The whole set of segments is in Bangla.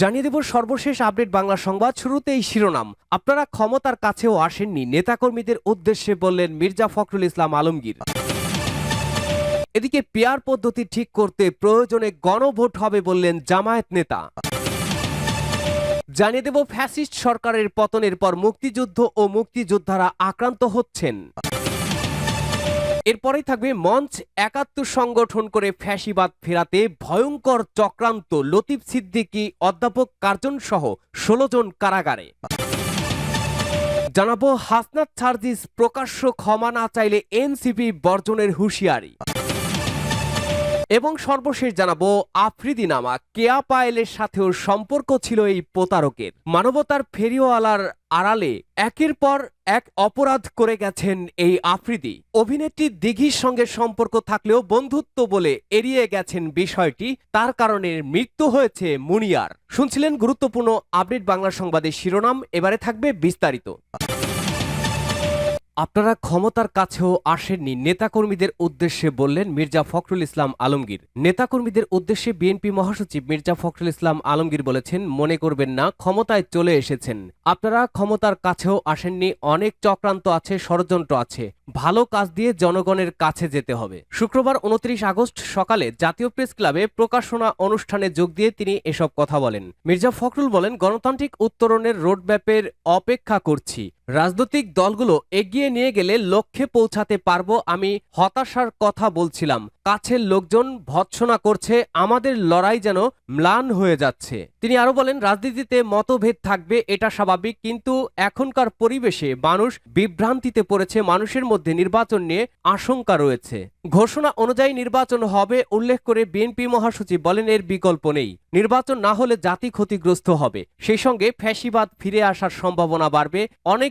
জানিয়ে দেব সর্বশেষ আপডেট বাংলা সংবাদ শুরুতেই শিরোনাম। আপনারা ক্ষমতার কাছেও আসেননি, নেতাকর্মীদের উদ্দেশ্যে বললেন মির্জা ফখরুল ইসলাম আলমগীর। এদিকে পেয়ার পদ্ধতি ঠিক করতে প্রয়োজনে গণভোট হবে বললেন জামায়াত নেতা। জানিয়ে দেব ফ্যাসিস্ট সরকারের পতনের পর মুক্তিযুদ্ধ ও মুক্তিযোদ্ধারা আক্রান্ত হচ্ছেন। এরপরেই থাকবে মঞ্চ একাত্তর সংগঠন করে ফ্যাসিবাদ ফেরাতে ভয়ঙ্কর চক্রান্ত। লতিফ সিদ্দিকী, অধ্যাপক কার্জন সহ ষোলো জন কারাগারে। জানাব হাসনাত সার্জিস প্রকাশ্য ক্ষমা না চাইলে এনসিপি বর্জনের হুঁশিয়ারি। এবং সর্বশেষ জানাব আফ্রিদি নামা। কেয়া পায়েলের সাথেও সম্পর্ক ছিল এই প্রতারকের। মানবতার ফেরিওয়ালার আড়ালে একের পর এক অপরাধ করে গেছেন এই আফ্রিদি। অভিনেত্রী দিঘির সঙ্গে সম্পর্ক থাকলেও বন্ধুত্ব বলে এড়িয়ে গেছেন বিষয়টি। তার কারণে মৃত্যু হয়েছে মুনিয়ার। শুনছিলেন গুরুত্বপূর্ণ আপডেট বাংলা সংবাদের শিরোনাম। এবারে থাকবে বিস্তারিত। আপনারা ক্ষমতার কাছেও আসেননি। নেতাকর্মীদের উদ্দেশ্যে বললেন মির্জা ফখরুল ইসলাম আলমগীর। নেতাকর্মীদের উদ্দেশ্যে বিএনপি মহাসচিব মির্জা ফখরুল ইসলাম আলমগীর বলেছেন, মনে করবেন না, ক্ষমতায় চলে এসেছেন। আপনারা ক্ষমতার কাছেও আসেননি, অনেক চক্রান্ত আছে, ষড়যন্ত্র আছে। ভালো কাজ দিয়ে জনগণের কাছে যেতে হবে। শুক্রবার উনত্রিশ আগস্ট সকালে জাতীয় প্রেস ক্লাবে প্রকাশনা অনুষ্ঠানে যোগ দিয়ে তিনি এসব কথা বলেন। মির্জা ফখরুল বলেন, গণতান্ত্রিক উত্তরণের রোডম্যাপের অপেক্ষা করছি। রাজনৈতিক দলগুলো এগিয়ে নিয়ে গেলে লক্ষ্যে পৌঁছাতে পারব আমি হতাশার কথা বলছিলাম। কাছের লোকজন ভৎসনা করছে, আমাদের লড়াই যেন ম্লান হয়ে যাচ্ছে। তিনি আরও বলেন, রাজনীতিতে মতভেদ থাকবে, এটা স্বাভাবিক, কিন্তু এখনকার পরিবেশে মানুষ বিভ্রান্তিতে পড়েছে, মানুষের মধ্যে নির্বাচন নিয়ে আশঙ্কা রয়েছে। ঘোষণা অনুযায়ী নির্বাচন হবে, উল্লেখ করে বিএনপি মহাসচিব বলেন, এর বিকল্প নেই। নির্বাচন না হলে জাতি ক্ষতিগ্রস্ত হবে। সেই সঙ্গে ফ্যাসিবাদ ফিরে আসার সম্ভাবনা বাড়বে।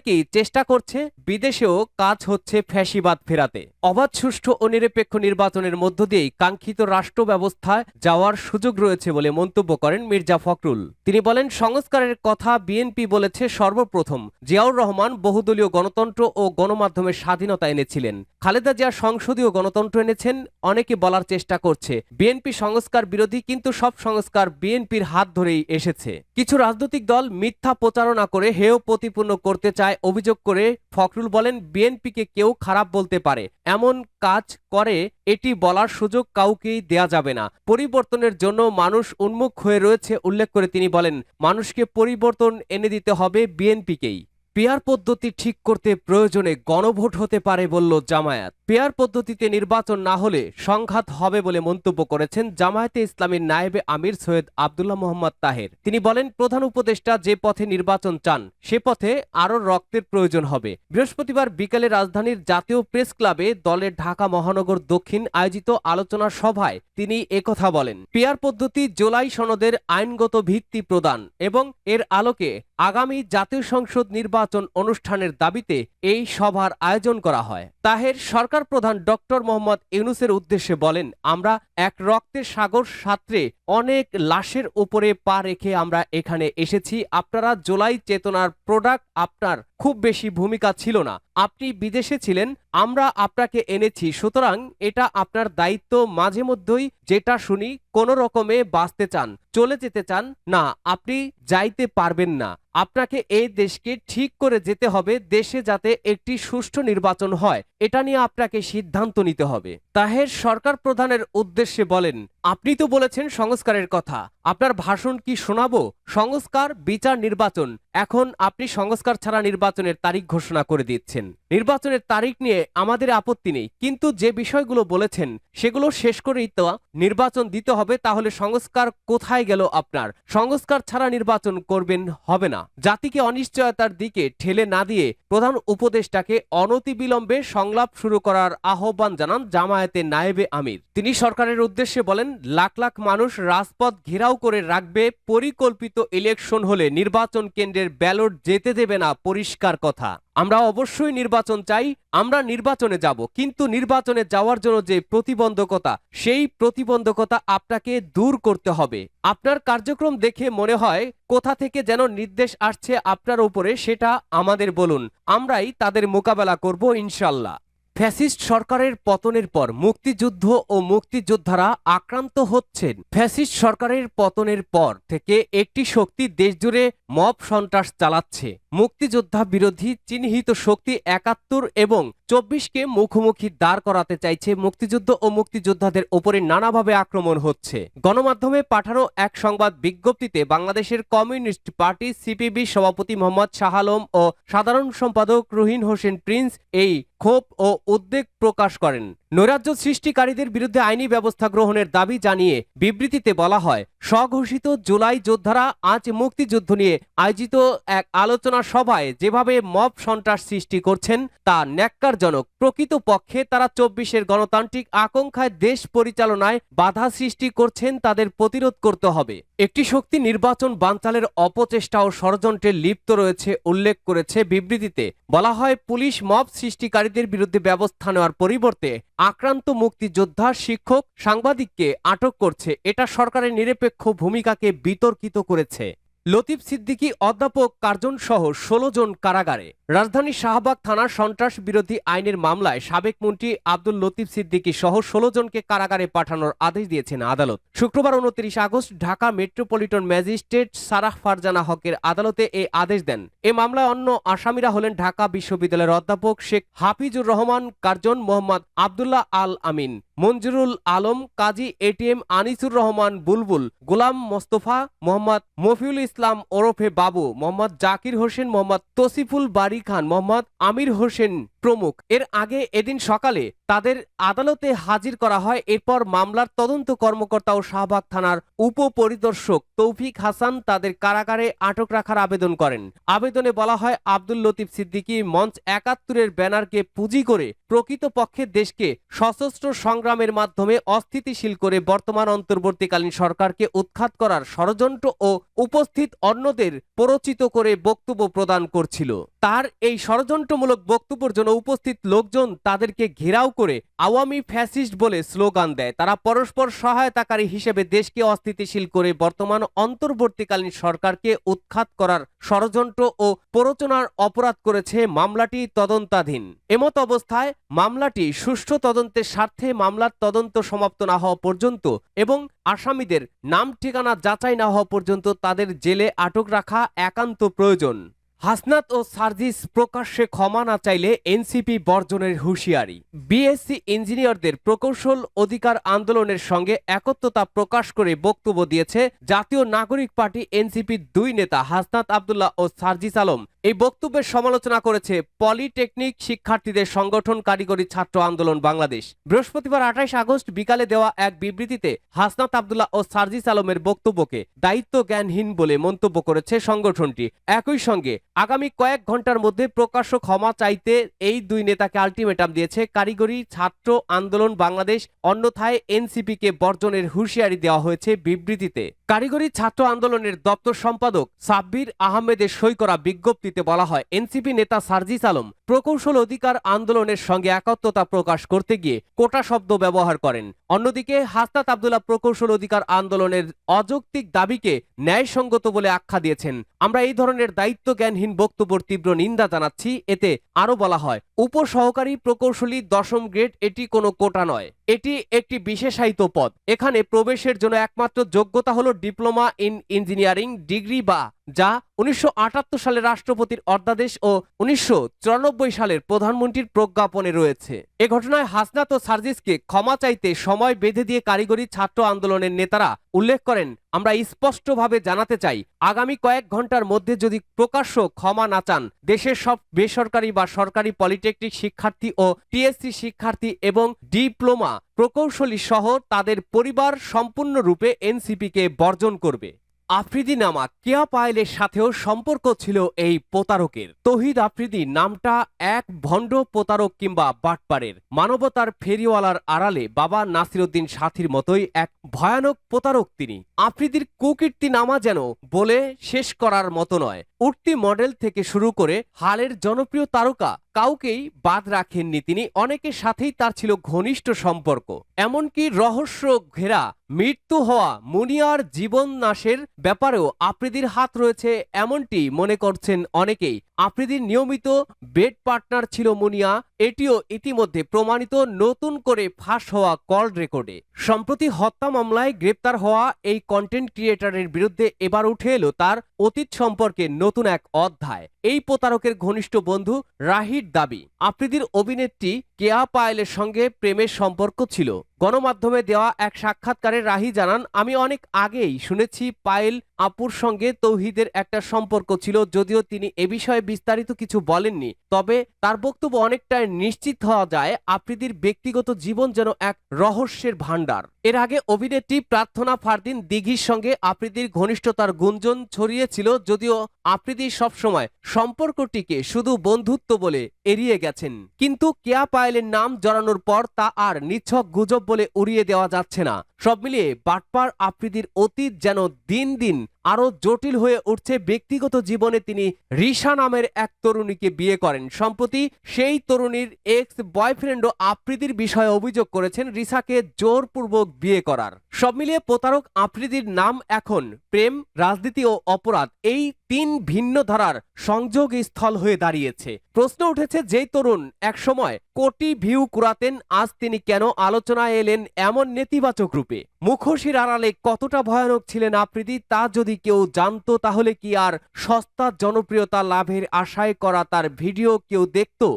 অনেকেই চেষ্টা করছে? বিদেশেও কাজ হচ্ছে ফ্যাসিবাদ ফেরাতে। অবাধ, সুষ্ঠু ও নিরপেক্ষ নির্বাচনের মধ্য দিয়েই কাঙ্ক্ষিত রাষ্ট্র ব্যবস্থায় যাওয়ার সুযোগ রয়েছে বলে মন্তব্য করেন মির্জা ফখরুল। তিনি বলেন, সংস্কারের কথা বিএনপি বলেছে সর্বপ্রথম। জিয়াউর রহমান বহুদলীয় গণতন্ত্র ও গণমাধ্যমের স্বাধীনতা এনেছিলেন। খালেদা জিয়া সংসদীয় গণতন্ত্র এনেছেন, অনেকে বলার চেষ্টা করছে। বিএনপি সংস্কার বিরোধী, কিন্তু সব সংস্কার বিএনপির হাত ধরেই এসেছে। কিছু রাজনৈতিক দল মিথ্যা প্রচারণা করে হেয় প্রতিপূর্ণ করতে চায় অভিযোগ করে ফখরুল বলেন, বিএনপিকে কেউ খারাপ বলতে পারে। এমন কাজ করে, এটি বলার সুযোগ কাউকেই দেয়া যাবে না। পরিবর্তনের জন্য মানুষ উন্মুখ হয়ে রয়েছে, উল্লেখ করে তিনি বলেন। মানুষকে পরিবর্তন এনে দিতে হবে বিএনপিকেই। পেয়ার পদ্ধতি ঠিক করতে প্রয়োজনে গণভোট হতে পারে বলল জামায়াত। পেয়ার পদ্ধতিতে নির্বাচন না হলে সংঘাত হবে বলে মন্তব্য করেছেন জামায়াতে ইসলামীর নায়েবে আমির সৈয়দ আবদুল্লাহ মোহাম্মদ তাহের। তিনি বলেন, প্রধান উপদেষ্টা যে পথে নির্বাচন চান, সে পথে আরও রক্তের প্রয়োজন হবে। বৃহস্পতিবার বিকেলে রাজধানীর জাতীয় প্রেস ক্লাবে দলের ঢাকা মহানগর দক্ষিণ আয়োজিত আলোচনা সভায় তিনি একথা বলেন, পেয়ার পদ্ধতি জোলাই সনদের আইনগত ভিত্তি প্রদান এবং এর আলোকে আগামী জাতীয় সংসদ নির্বাচন অনুষ্ঠানের দাবিতে এই সভার আয়োজন করা হয়। তাহের সরকার প্রধান ডক্টর মোহাম্মদ ইউনুসের উদ্দেশ্যে বলেন, আমরা এক রক্তের সাগর সাত্রে অনেক লাশের উপরে পা রেখে আমরা এখানে এসেছি। আপনারা জোলাই চেতনার প্রোডাক্ট আপনার খুব বেশি ভূমিকা ছিল না। আপনি বিদেশে ছিলেন, আমরা আপনাকে এনেছি। সুতরাং এটা আপনার দায়িত্ব। মাঝে মধ্যেই যেটা শুনি, কোন রকমে বাঁচতে চান, চলে যেতে চান। না, আপনি যাইতে পারবেন না। আপনাকে এই দেশকে ঠিক করে যেতে হবে দেশে যাতে একটি সুষ্ঠু নির্বাচন হয়। এটা নিয়ে আপনাকে সিদ্ধান্ত নিতে হবে। তাহের সরকার প্রধানের উদ্দেশ্যে বলেন, আপনি তো বলেছেন সংস্কারের কথা। আপনার ভাষণ কি শোনাবো? সংস্কার, বিচার, নির্বাচন। এখন আপনি সংস্কার ছাড়া নির্বাচনের তারিখ ঘোষণা করে দিচ্ছেন। নির্বাচনের তারিখ নিয়ে আমাদের আপত্তি নেই। কিন্তু যে বিষয়গুলো বলেছেন, সেগুলো শেষ করেই তো নির্বাচন দিতে হবে। তাহলে সংস্কার কোথায় গেল আপনার? সংস্কার ছাড়া নির্বাচন করবেন হবে না। জাতিকে অনিশ্চয়তার দিকে ঠেলে না দিয়ে প্রধান উপদেষ্টাকে অনতিবিলম্বে সংলাপ শুরু করার আহ্বান জানান জামায়াতের নায়েবে আমির। তিনি সরকারের উদ্দেশ্যে বলেন, লাখ লাখ মানুষ রাজপথ ঘেরাও করে রাখবে, পরিকল্পিত ইলেকশন হলে নির্বাচন কেন্দ্রের ব্যালট যেতে দেবে না, পরিষ্কার কথা। আমরা অবশ্যই নির্বাচন চাই, আমরা নির্বাচনে যাব, কিন্তু নির্বাচনে যাওয়ার জন্য যে প্রতিবন্ধকতা, সেই প্রতিবন্ধকতা আপনাকে দূর করতে হবে। আপনার কার্যক্রম দেখে মনে হয়, কোথা থেকে যেন নির্দেশ আসছে আপনার উপরে, সেটা আমাদের বলুন। আমরাই তাদের মোকাবেলা করব ইনশাল্লাহ। ফ্যাসিস্ট সরকারের পতনের পর মুক্তিযুদ্ধ ও মুক্তিযোদ্ধারা আক্রান্ত হচ্ছেন। ফ্যাসিস্ট সরকারের পতনের পর থেকে একটি শক্তি দেশজুড়ে মব সন্ত্রাস চালাচ্ছে। মুক্তিযোদ্ধা বিরোধী চিহ্নিত শক্তি একাত্তর এবং চব্বিশকে মুখোমুখি দাঁড় করাতে চাইছে মুক্তিযুদ্ধ ও মুক্তিযোদ্ধাদের ওপরে নানাভাবে আক্রমণ হচ্ছে। গণমাধ্যমে পাঠানো এক সংবাদ বিজ্ঞপ্তিতে বাংলাদেশের কমিউনিস্ট পার্টি সিপিবি সভাপতি মোহাম্মদ শাহ আলম ও সাধারণ সম্পাদক রুহিন হোসেন প্রিন্স এই ক্ষোভ ও উদ্বেগ প্রকাশ করেন। নৈরাজ্য সৃষ্টিকারীদের বিরুদ্ধে আইনি ব্যবস্থা গ্রহণের দাবি জানিয়ে বিবৃতিতে বলা হয়, স্বঘোষিত জুলাই যোদ্ধারা আজ মুক্তিযুদ্ধ নিয়ে আয়োজিত এক আলোচনা সভায় যেভাবে মব সন্ত্রাস সৃষ্টি করছেন, তা ন্যাক্কারজনক। প্রকৃতপক্ষে তারা চব্বিশের গণতান্ত্রিক আকাঙ্ক্ষায় দেশ পরিচালনায় বাধা সৃষ্টি করছেন, তাদের প্রতিরোধ করতে হবে। একটি শক্তি নির্বাচন বানচালের অপচেষ্টা ও ষড়যন্ত্রে লিপ্ত রয়েছে, উল্লেখ করেছে বিবৃতিতে। বলা হয়, পুলিশ মব সৃষ্টিকারীদের বিরুদ্ধে ব্যবস্থা নেওয়ার পরিবর্তে আক্রান্ত মুক্তিযোদ্ধা, শিক্ষক, সাংবাদিককে আটক করছে। এটা সরকারের নিরপেক্ষ ভূমিকাকে বিতর্কিত করেছে। লতিফ সিদ্দিকী, অধ্যাপক কার্জন সহ ষোলো জন কারাগারে। রাজধানী শাহবাগ থানার সন্ত্রাস বিরোধী আইনের মামলায় সাবেক মন্ত্রী আব্দুল লতিফ সিদ্দিকী সহ ষোলো জনকে কারাগারে পাঠানোর আদেশ দিয়েছেন আদালত। শুক্রবার উনত্রিশ August Dhaka metropolitan magistrate Sarah Farzana হকের আদালতে এই আদেশ দেন। এ মামলায় অন্য আসামিরা হলেন ঢাকা বিশ্ববিদ্যালয়ের অধ্যাপক শেখ হাফিজুর রহমান, কার্জন মোহাম্মদ আবদুল্লাহ আল আমিন, মঞ্জুরুল আলম, কাজী এটিএম আনিসুর রহমান বুলবুল, গোলাম মোস্তফা মোহাম্মদ মফিউল ইসলাম ওরফে বাবু, মোহাম্মদ জাকির হোসেন, মোহাম্মদ তসিফুল বারি খান, মোহাম্মদ আমির হোসেন প্রমুখ। এর আগে এদিন সকালে তাদের আদালতে হাজির করা হয়। এরপর মামলার তদন্ত কর্মকর্তা ও শাহবাগ থানার উপপরিদর্শক তৌফিক হাসান তাদের কারাগারে আটক রাখার আবেদন করেন। আবেদনে বলা হয়, আব্দুল লতিফ সিদ্দিকী মঞ্চ একাত্তরের ব্যানারকে পুঁজি করে প্রকৃতপক্ষে দেশকে সশস্ত্র সংগ্রামের মাধ্যমে অস্থিতিশীল করে বর্তমান অন্তর্বর্তীকালীন সরকারকে উৎখাত করার ষড়যন্ত্র ও উপস্থিত অন্যদের প্ররোচিত করে বক্তব্য প্রদান করছিল। তার এই ষড়যন্ত্রমূলক বক্তব্যের জন্য উপস্থিত লোকজন তাদেরকে ঘেরাও করে আওয়ামী ফ্যাসিস্ট বলে স্লোগান দেয়। তারা পরস্পর সহায়তাকারী হিসেবে দেশকে অস্থিতিশীল করে বর্তমান অন্তর্বর্তীকালীন সরকারকে উৎখাত করার ষড়যন্ত্র ও প্ররোচনার অপরাধ করেছে মামলাটি তদন্তাধীন। এমত অবস্থায় মামলাটি সুষ্ঠু তদন্তের স্বার্থে মামলার তদন্ত সমাপ্ত না হওয়া পর্যন্ত এবং আসামিদের নাম ঠিকানা যাচাই না হওয়া পর্যন্ত তাদের জেলে আটক রাখা একান্ত প্রয়োজন। হাসনাত ও সার্জিস প্রকাশ্যে ক্ষমা না চাইলে এনসিপি বর্জনের হুঁশিয়ারি। বিএসসি ইঞ্জিনিয়ারদের প্রকৌশল অধিকার আন্দোলনের সঙ্গে একত্রতা প্রকাশ করে বক্তব্য দিয়েছে জাতীয় নাগরিক পার্টি এনসিপি দুই নেতা হাসনাত আবদুল্লাহ ও সার্জিস আলম। এই বক্তব্যের সমালোচনা করেছে পলিটেকনিক শিক্ষার্থীদের সংগঠন কারিগরি ছাত্র আন্দোলন বাংলাদেশ। বৃহস্পতিবার আঠাইশ আগস্ট বিকালে দেওয়া এক বিবৃতিতে হাসনাত আবদুল্লাহ ও সার্জিস আলমের বক্তব্যকে দায়িত্ব জ্ঞানহীন বলে মন্তব্য করেছে সংগঠনটি। একই সঙ্গে আগামী কয়েক ঘণ্টার মধ্যে প্রকাশ্য ক্ষমা চাইতে এই দুই নেতাকে আলটিমেটাম দিয়েছে। কারিগরি, ছাত্র আন্দোলন, বাংলাদেশ, অন্যথায় এনসিপিকে বর্জনের হুঁশিয়ারি দেওয়া হয়েছে বিবৃতিতে। কারিগরি ছাত্র আন্দোলনের দপ্তর সম্পাদক সাব্বির আহমেদের সই করা বিজ্ঞপ্তিতে বলা হয়, এনসিপি নেতা সার্জিস আলম প্রকৌশল অধিকার আন্দোলনের সঙ্গে একাত্মতা প্রকাশ করতে গিয়ে কোটা শব্দ ব্যবহার করেন। অন্যদিকে হাসনাত আবদুল্লাহ প্রকৌশল অধিকার আন্দোলনের অযৌক্তিক দাবিকে ন্যায়সঙ্গত বলে আখ্যা দিয়েছেন। আমরা এই ধরনের দায়িত্ব জ্ঞানহীন বক্তব্যের তীব্র নিন্দা জানাচ্ছি। এতে আরও বলা হয়, উপসহকারী প্রকৌশলী দশম গ্রেড এটি কোনো কোটা নয়। এটি একটি বিশেষায়িত পদ। এখানে প্রবেশের জন্য একমাত্র যোগ্যতা হলো ডিপ্লোমা ইন ইঞ্জিনিয়ারিং, ডিগ্রি বা যা উনিশশো আটাত্তর সালে রাষ্ট্রপতির অধ্যাদেশ ও উনিশশো চুরানব্বই সালের প্রধানমন্ত্রীর প্রজ্ঞাপনে রয়েছে। এ ঘটনায় হাসনাত ও সার্জিসকে ক্ষমা চাইতে সময় বেঁধে দিয়ে কারিগরি ছাত্র আন্দোলনের নেতারা উল্লেখ করেন, আমরা স্পষ্টভাবে জানাতে চাই, আগামী কয়েক ঘণ্টার মধ্যে যদি প্রকাশ্য ক্ষমা না চান, দেশের সব বেসরকারি বা সরকারি পলিটেকনিক শিক্ষার্থী ও টিএসসি শিক্ষার্থী এবং ডিপ্লোমা প্রকৌশলী সহ তাদের পরিবার সম্পূর্ণরূপে এনসিপিকে বর্জন করবে। আফ্রিদি নামা কেয়া পায়েলের সাথেও সম্পর্ক ছিল এই প্রতারকের। তহিদ আফ্রিদি নামটা এক ভণ্ড প্রতারক কিংবা বাটপারের। মানবতার ফেরিওয়ালার আড়ালে বাবা নাসিরুদ্দিন সাথীর মতোই এক ভয়ানক প্রতারক তিনি। আফ্রিদির কুকীর্তি নামা যেন বলে শেষ করার মতো নয়। উঠতি মডেল থেকে শুরু করে হালের জনপ্রিয় তারকা কাউকেই বাদ রাখেননি তিনি। অনেকের সাথেই তার ছিল ঘনিষ্ঠ সম্পর্ক। এমনকি রহস্য ঘেরা, মৃত্যু হওয়া, মুনিয়ার জীবন নাশের ব্যাপারেও আফ্রিদির হাত রয়েছে এমনটি মনে করছেন অনেকেই। আফ্রিদির নিয়মিত বেড পার্টনার ছিল মুনিয়া। এটিও ইতিমধ্যে প্রমাণিত নতুন করে ফাঁস হওয়া কল রেকর্ডে। সম্প্রতি হত্যা মামলায় গ্রেপ্তার হওয়া এই কন্টেন্ট ক্রিয়েটরের বিরুদ্ধে এবার উঠে এলো তার অতীত সম্পর্কে নতুন এক অধ্যায়। এই প্রতারকের ঘনিষ্ঠ বন্ধু রাহির দাবি। আফ্রিদির অভিনেত্রী কেয়া পায়েলের সঙ্গে প্রেমের সম্পর্ক ছিল। গণমাধ্যমে দেওয়া এক সাক্ষাৎকারে রাহি জানান, আমি অনেক আগেই শুনেছি পায়েল আপুর সঙ্গে তৌহিদের একটা সম্পর্ক ছিল, যদিও তিনি এ বিষয়ে বিস্তারিত কিছু বলেননি। তবে তার বক্তব্য অনেকটাই নিশ্চিত হওয়া যায়, আফ্রিদির ব্যক্তিগত জীবন যেন এক রহস্যের ভাণ্ডার। এর আগে অভিনেত্রী প্রার্থনা ফারদিন দিঘির সঙ্গে আফ্রিদির ঘনিষ্ঠতার গুঞ্জন ছড়িয়েছিল, যদিও আফ্রিদি সবসময় সম্পর্কটিকে শুধু বন্ধুত্ব বলে এড়িয়ে গেছেন। কিন্তু কেয়া পায়েলের নাম জড়ানোর পর তা আর নিচ্ছক গুজব বলে উড়িয়ে দেওয়া যাচ্ছে না। সব মিলিয়ে বাটপার আফ্রিদির অতীত যেন দিন দিন আরও জটিল হয়ে উঠছে ব্যক্তিগত জীবনে তিনি রিশা নামের এক তরুণীকে বিয়ে করেন। সম্প্রতি সেই তরুণীর এক্স বয়ফ্রেন্ডও আফ্রিদির বিষয়ে অভিযোগ করেছেন রিসাকে জোরপূর্বক বিয়ে করার। সব মিলিয়ে প্রতারক আফ্রিদির নাম এখন প্রেম, রাজনীতি ও অপরাধ এই তিন ভিন্ন ধারার সংযোগ স্থল হয়ে দাঁড়িয়েছে। প্রশ্ন উঠেছে যেই তরুণ একসময় কোটি ভিউ কুড়াতেন, আজ তিনি কেন আলোচনায় এলেন এমন নেতিবাচক রূপে? মুখোশির আড়ালে কতটা ভয়ানক ছিলেন আফ্রিদি, তা যদি কেউ জানত তাহলে কি আর সস্তা জনপ্রিয়তা লাভের আশায় করা তার ভিডিও কেউ দেখতো?